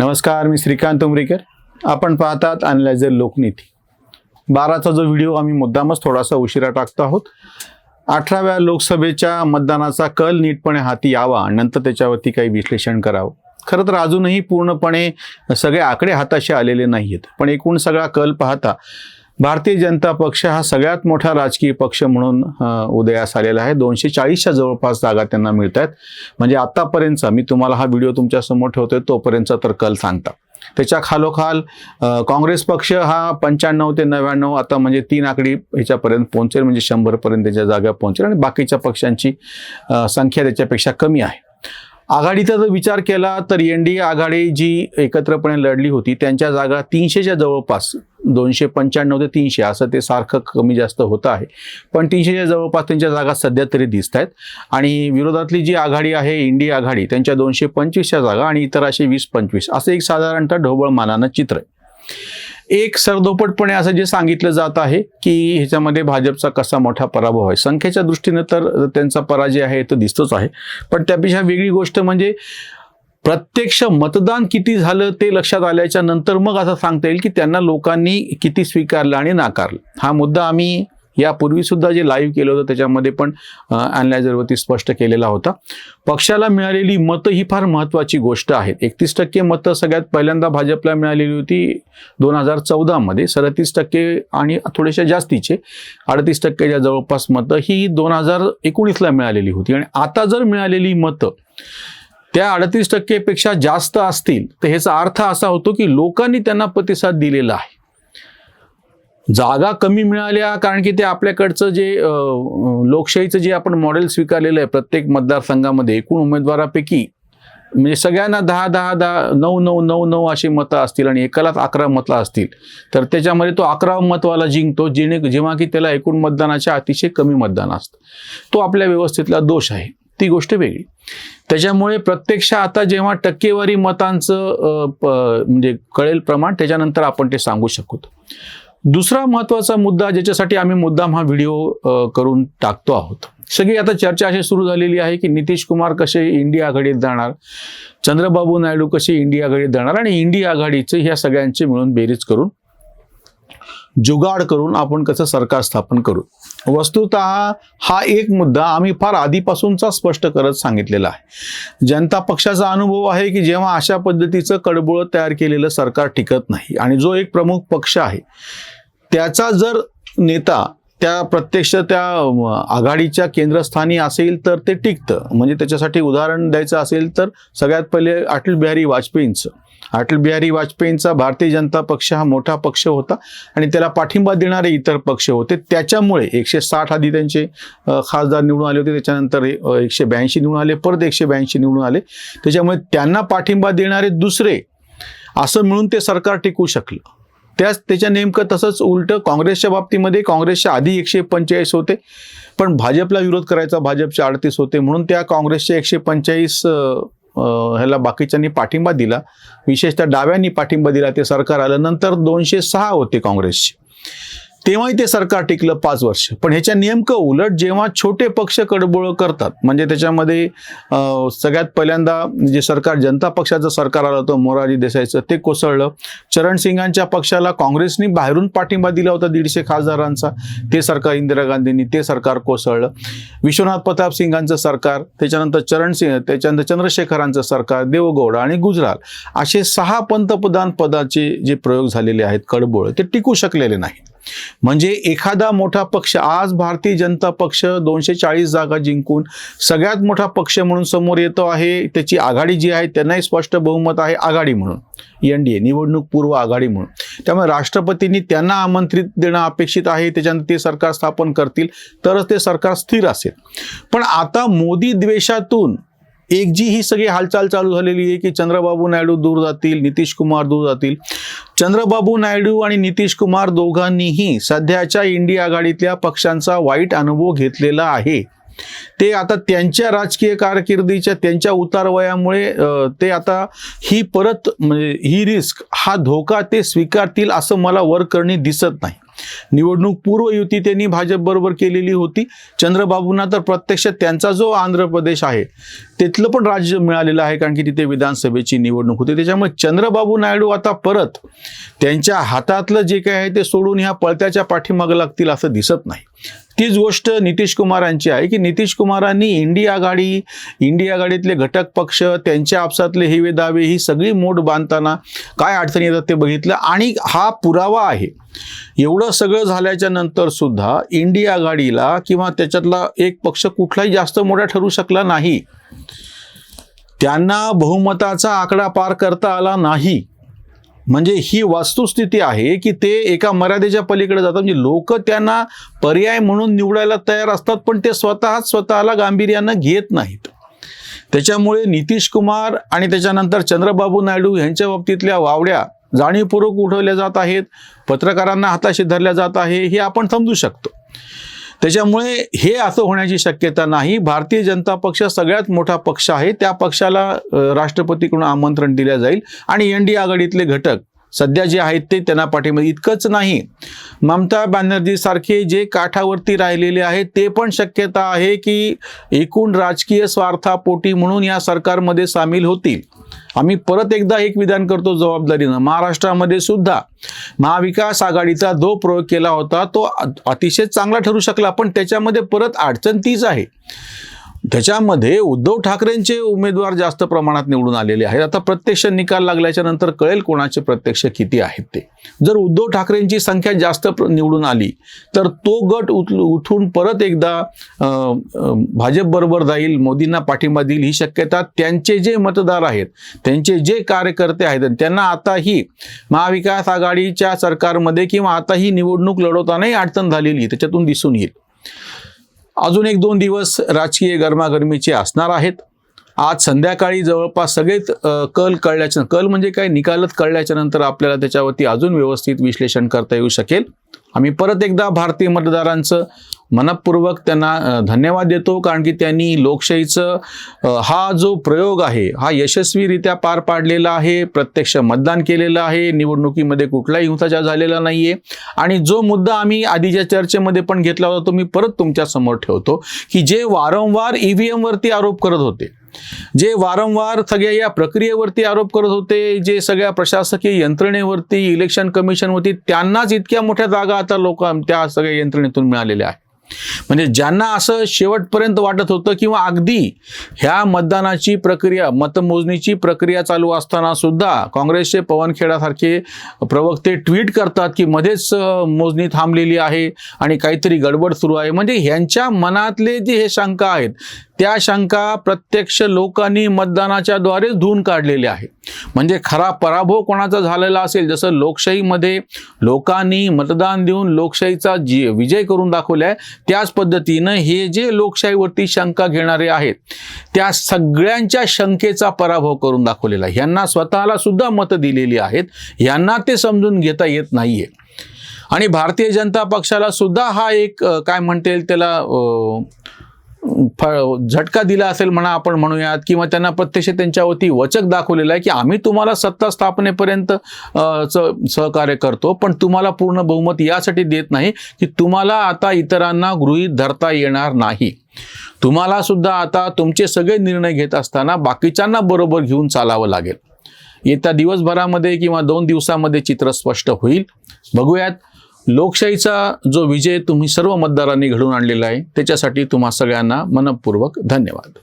नमस्कार मी श्रीकांत उमरीकर. आपण पाहतात अनलायझर लोकनीती. बाराचा जो व्हिडिओ आम्ही मुद्दामच थोडासा उशिरा टाकतो आहोत. अठराव्या लोकसभेच्या मतदानाचा कल नीटपणे हाती यावा नंतर त्याच्यावरती काही विश्लेषण करावं. खरं तर अजूनही पूर्णपणे सगळे आकडे हाताशी आलेले नाही आहेत पण एकूण सगळा कल पाहता भारतीय जनता पक्ष हा सगळ्यात मोठा राजकीय पक्ष म्हणून उदयास आलेला आहे. दोनशे चाळीसच्या जवळपास जागा त्यांना मिळत आहेत म्हणजे आतापर्यंतचा मी तुम्हाला हा व्हिडिओ तुमच्यासमोर ठेवतोय तोपर्यंतचा तर कल सांगता. त्याच्या खालोखाल काँग्रेस पक्ष हा पंच्याण्णव ते नव्याण्णव आता म्हणजे तीन आकडी ह्याच्यापर्यंत पोहोचेल म्हणजे शंभरपर्यंत त्याच्या जागा पोहोचेल आणि बाकीच्या पक्षांची संख्या त्याच्यापेक्षा कमी आहे. आघाडीचा जर विचार केला तर एन डी आघाडी जी एकत्रपणे लढली होती त्यांच्या जागा तीनशेच्या जवळपास दोनशे पंच्याण्णव ते तीनशे असं ते सारखं कमी जास्त होतं आहे. पण तीनशेच्या जवळपास त्यांच्या जागा सध्या तरी दिसत आहेत आणि विरोधातली जी आघाडी आहे इंडी आघाडी त्यांच्या दोनशे पंचवीसच्या जागा आणि इतर असे वीस पंचवीस असं एक साधारणतः ढोबळ मानानं चित्र आहे. एक सरदोपटपणे असं जे सांगितलं जात आहे की ह्याच्यामध्ये भाजपचा कसा मोठा पराभव आहे. संख्येच्या दृष्टीनं तर त्यांचा पराजय आहे तो दिसतोच आहे. पण त्यापेक्षा वेगळी गोष्ट म्हणजे प्रत्यक्ष मतदान किती झालं ते लक्षात आल्याच्यानंतर मग असं सांगता येईल की त्यांना लोकांनी किती स्वीकारलं आणि नाकारलं. हा मुद्दा आम्ही यापूर्वी सुद्धा जे लाईव्ह केलं होतं त्याच्यामध्ये पण अनलायझरवरती स्पष्ट केलेला होता. पक्षाला मिळालेली मतं ही फार महत्त्वाची गोष्ट आहे एकतीस टक्के मतं सगळ्यात पहिल्यांदा भाजपला मिळालेली होती दोन हजार चौदामध्ये सदतीस टक्के आणि थोडेशा जास्तीचे. अडतीस टक्केच्या जवळपास मतं ही दोन हजार एकोणीसला मिळालेली होती. आणि आता जर मिळालेली मतं त्या अडतीस टक्केपेक्षा जास्त असतील तर ह्याचा अर्थ असा होतो की लोकांनी त्यांना प्रतिसाद दिलेला आहे. जागा कमी मिळाल्या कारण की ते आपल्याकडचं जे लोकशाहीचं जे आपण मॉडेल स्वीकारलेलं आहे प्रत्येक मतदारसंघामध्ये एकूण उमेदवारापैकी म्हणजे सगळ्यांना दहा दहा दहा नऊ नऊ नऊ नऊ अशी मतं असतील आणि एकालाच अकरा मतं असतील तर त्याच्यामध्ये तो अकरा मतवाला जिंकतो जेणे जेव्हा की त्याला एकूण मतदानाच्या अतिशय कमी मतदान असतं. तो आपल्या व्यवस्थेतला दोष आहे. ती गोष्ट वेगळी. त्याच्यामुळे प्रत्यक्ष आता जेव्हा टक्केवारी मतांचं प- म्हणजे कळेल प्रमाण त्याच्यानंतर आपण ते सांगू शकू दुसरा महत्त्वाचा मुद्दा ज्याच्यासाठी आम्ही मुद्दाम हा व्हिडिओ करून टाकतो आहोत. सगळी आता चर्चा अशी सुरू झालेली आहे की नितीश कुमार कसे इंडिया आघाडीत जाणार चंद्रबाबू नायडू कसे इंडिया आघाडीत जाणार आणि इंडिया आघाडीचे ह्या सगळ्यांचे मिळून बेरीज करून जुगाड करून आपण कसं सरकार स्थापन करू? वस्तुत हा एक मुद्दा आम्ही फार आधीपासूनचा स्पष्ट करत सांगितलेला आहे. जनता पक्षाचा अनुभव आहे की जेव्हा अशा पद्धतीचं कडबोळं तयार केलेलं सरकार टिकत नाही आणि जो एक प्रमुख पक्ष आहे त्याचा जर नेता त्या प्रत्यक्ष त्या आघाडीच्या केंद्रस्थानी असेल तर ते टिकतं. म्हणजे त्याच्यासाठी उदाहरण द्यायचं असेल तर सगळ्यात पहिले अटल बिहारी वाजपेयींचं. अटल बिहारी वाजपेयींचा भारतीय जनता पक्ष हा मोठा पक्ष होता आणि त्याला पाठिंबा देणारे इतर पक्ष होते. त्याच्यामुळे एकशे साठ आधी त्यांचे खासदार निवडून आले होते. त्याच्यानंतर एकशे ब्याऐंशी निवडून आले. परत एकशे ब्याऐंशी निवडून आले. त्याच्यामुळे त्यांना पाठिंबा देणारे दुसरे असं मिळून ते सरकार टिकू शकलं. त्याच त्याच्या नेमकं तसंच उलटं काँग्रेसच्या बाबतीमध्ये काँग्रेसच्या आधी एकशे पंचेचाळीस होते. पण भाजपला विरोध करायचा भाजपचे अडतीस होते. म्हणून त्या काँग्रेसचे एकशे पंचेचाळीस ह्याला बाकीच्यांनी पाठिंबा दिला. विशेषतः डाव्यांनी पाठिंबा दिला. ते सरकार आलं नंतर दोनशे सहा होते काँग्रेसचे. तेव्हाही ते सरकार टिकलं पाच वर्ष. पण ह्याच्या नेमकं उलट जेव्हा छोटे पक्ष कडबोळ करतात म्हणजे त्याच्यामध्ये सगळ्यात पहिल्यांदा जे सरकार जनता पक्षाचं सरकार आलं होतं मोरारजी देसाईचं ते कोसळलं. चरणसिंगांच्या पक्षाला काँग्रेसनी बाहेरून पाठिंबा दिला होता दीडशे खासदारांचा. ते सरकार इंदिरा गांधींनी ते सरकार कोसळलं. विश्वनाथ प्रताप सिंगांचं सरकार त्याच्यानंतर चरणसिंग त्याच्यानंतर चंद्रशेखरांचं सरकार देवगौडा आणि गुजराल. असे सहा पंतप्रधान पदाचे जे प्रयोग झालेले आहेत कडबोळ ते टिकू शकलेले नाही म्हणजे एखादा मोठा पक्ष आज भारतीय जनता पक्ष दोनशे चाळीस जागा जिंकून सगळ्यात मोठा पक्ष म्हणून समोर येतो आहे त्याची आघाडी जी आहे त्यांनाही स्पष्ट बहुमत आहे आघाडी म्हणून. एन डी ए निवडणूक पूर्व आघाडी म्हणून. त्यामुळे राष्ट्रपतींनी त्यांना आमंत्रित देणं अपेक्षित आहे त्याच्यानंतर ते सरकार स्थापन करतील तरच ते सरकार स्थिर असेल. पण आता मोदी द्वेषातून एक जी ही सगळी हालचाल चालू झालेली आहे की चंद्रबाबू नायडू दूर जातील नितीश कुमार दूर जातील. चंद्रबाबू नायडू आणि नितीश कुमार दोघांनीही सध्याच्या इंडिया आघाडीतल्या पक्षांचा वाईट अनुभव घेतलेला आहे. ते आता त्यांच्या राजकीय कारकिर्दीच्या त्यांच्या उतारवयामुळे ते आता ही परत म्हणजे ही रिस्क हा धोका ते स्वीकारतील असं मला वर करणे दिसत नाही. निवडणूक पूर्व युती त्यांनी भाजप बरोबर केलेली होती. चंद्रबाबूंना तर प्रत्यक्ष त्यांचा जो आंध्र प्रदेश आहे तिथलं पण राज्य मिळालेलं आहे कारण की तिथे विधानसभेची निवडणूक होती. त्याच्यामुळे चंद्रबाबू नायडू आता परत त्यांच्या हातातलं जे काय आहे ते सोडून ह्या पळत्याच्या पाठीमागं लागतील असं दिसत नाही. तीच गोष्ट नितीश कुमारांची आहे की नितीश कुमारांनी इंडिया आघाडी इंडिया आघाडीतले घटक पक्ष त्यांच्या आपसातले हेवे दावे ही सगळी मोठ बांधताना काय अडचणी येतात ते बघितलं. आणि हा पुरावा आहे. एवढं सगळं झाल्याच्यानंतर सुद्धा इंडिया आघाडीला किंवा त्याच्यातला एक पक्ष कुठलाही जास्त मोठा ठरू शकला नाही. त्यांना बहुमताचा आकडा पार करता आला नाही. म्हणजे ही वस्तुस्थिती आहे की ते एका मर्यादेच्या पलीकडे जातात. म्हणजे लोक त्यांना पर्याय म्हणून निवडायला तयार असतात पण ते स्वतःच स्वतःला गांभीर्यानं घेत नाहीत. त्याच्यामुळे नितीश कुमार आणि त्याच्यानंतर चंद्रबाबू नायडू यांच्या बाबतीतल्या वावड्या जाणीवपूर्वक उठवल्या जात आहेत पत्रकारांना हाताशी धरल्या जात आहे हे आपण समजू शकतो. त्याच्यामुळे हे असं होण्याची शक्यता नाही. भारतीय जनता पक्ष सगळ्यात मोठा पक्ष आहे. त्या पक्षाला राष्ट्रपतीकडून आमंत्रण दिलं जाईल आणि एन डी आघाडीतले घटक सध्या जे आहेत ते त्यांना पाठिंबा इतकंच नाही. ममता बॅनर्जीसारखे जे काठावरती राहिलेले आहेत ते पण शक्यता आहे की एकूण राजकीय स्वार्थापोटी म्हणून या सरकारमध्ये सामील होतील. आम्ही परत एकदा एक विधान करतो जबाबदारीनं. महाराष्ट्रामध्ये सुद्धा महाविकास आघाडीचा जो प्रयोग केला होता तो अतिशय चांगला ठरू शकला पण त्याच्यामध्ये परत अडचण तीच आहे. त्याच्यामध्ये उद्धव ठाकरेंचे उमेदवार जास्त प्रमाणात निवडून आलेले आहेत. आता प्रत्यक्ष निकाल लागल्याच्या नंतर कळेल कोणाचे प्रत्यक्ष किती आहेत ते. जर उद्धव ठाकरेंची संख्या जास्त निवडून आली तर तो गट उत उठून परत एकदा भाजप बरोबर भाजपबरोबर जाईल मोदींना पाठिंबा देईल ही शक्यता त्यांचे जे मतदार आहेत त्यांचे जे कार्यकर्ते आहेत त्यांना आताही महाविकास आघाडीच्या सरकारमध्ये किंवा आताही निवडणूक लढवतानाही अडचण झालेली त्याच्यातून दिसून येईल. अजून एक दोन दिवस राजकीय गरमागरमीचे असणार आहेत. आज संध्याकाळी जवळपास सगळेच कल कळल्याच्या कल म्हणजे काय? निकालत कळल्याच्या नंतर आपल्याला त्याच्यावरती अजून व्यवस्थित विश्लेषण करता येऊ शकेल. आम्ही परत एकदा भारतीय मतदारांचं मनपूर्वक त्यांना धन्यवाद देतो कारण की त्यांनी लोकशाहीचं हा जो प्रयोग आहे हा यशस्वीरित्या पार पाडलेला आहे प्रत्यक्ष मतदान केलेलं आहे निवडणुकीमध्ये कुठलाही हिंसाचार झालेला नाहीये. आणि जो मुद्दा आम्ही आधीच्या चर्चेमध्ये पण घेतला होता तो मी परत तुमच्यासमोर ठेवतो की जे वारंवार ईव्हीएमवरती आरोप करत होते जे वारंवार सगळ्या या प्रक्रियेवरती आरोप करत होते जे सगळ्या प्रशासकीय यंत्रणेवरती इलेक्शन कमिशनवरती त्यांनाच इतक्या मोठ्या जागा आता लोक त्या सगळ्या यंत्रणेतून मिळालेल्या आहेत. म्हणजे ज्यांना असं शेवटपर्यंत वाटत होतं किंवा अगदी ह्या मतदानाची प्रक्रिया मतमोजणीची प्रक्रिया चालू असताना सुद्धा काँग्रेसचे पवन खेडासारखे प्रवक्ते ट्विट करतात की मध्येच मोजणी थांबलेली आहे आणि काहीतरी गडबड सुरू आहे. म्हणजे ह्यांच्या मनातले जे हे शंका आहेत त्या शंका प्रत्यक्ष लोकांनी मतदानाच्या द्वारे धुवून काढलेले आहे. म्हणजे खरा पराभव कोणाचा झालेला असेल जसं लोकशाहीमध्ये लोकांनी मतदान देऊन लोकशाहीचा जी विजय करून दाखवला आहे त्याच पद्धतीनं हे जे लोकशाहीवरती शंका घेणारे आहेत त्या सगळ्यांच्या शंकेचा पराभव करून दाखवलेला आहे. ह्यांना स्वतःला सुद्धा मतं दिलेली आहेत. यांना ते समजून घेता येत नाहीये. आणि भारतीय जनता पक्षाला सुद्धा हा एक काय म्हणता येईल त्याला झटका दिला असेल म्हणा आपण म्हणूयात किंवा त्यांना प्रत्यक्ष त्यांच्यावरती वचक दाखवलेला आहे की आम्ही तुम्हाला सत्ता स्थापनेपर्यंत सहकार्य करतो पण तुम्हाला पूर्ण बहुमत यासाठी देत नाही की तुम्हाला आता इतरांना गृहीत धरता येणार नाही. तुम्हाला सुद्धा आता तुमचे सगळे निर्णय घेत असताना बाकीच्यांना बरोबर घेऊन चालावं लागेल. येत्या दिवसभरामध्ये किंवा दोन दिवसामध्ये चित्र स्पष्ट होईल. बघूयात लोकशाहीचा जो विजय तुम्ही सर्व मतदारांनी घडवून आणलेला आहे त्याच्यासाठी तुम्हा सगळ्यांना मनपूर्वक धन्यवाद.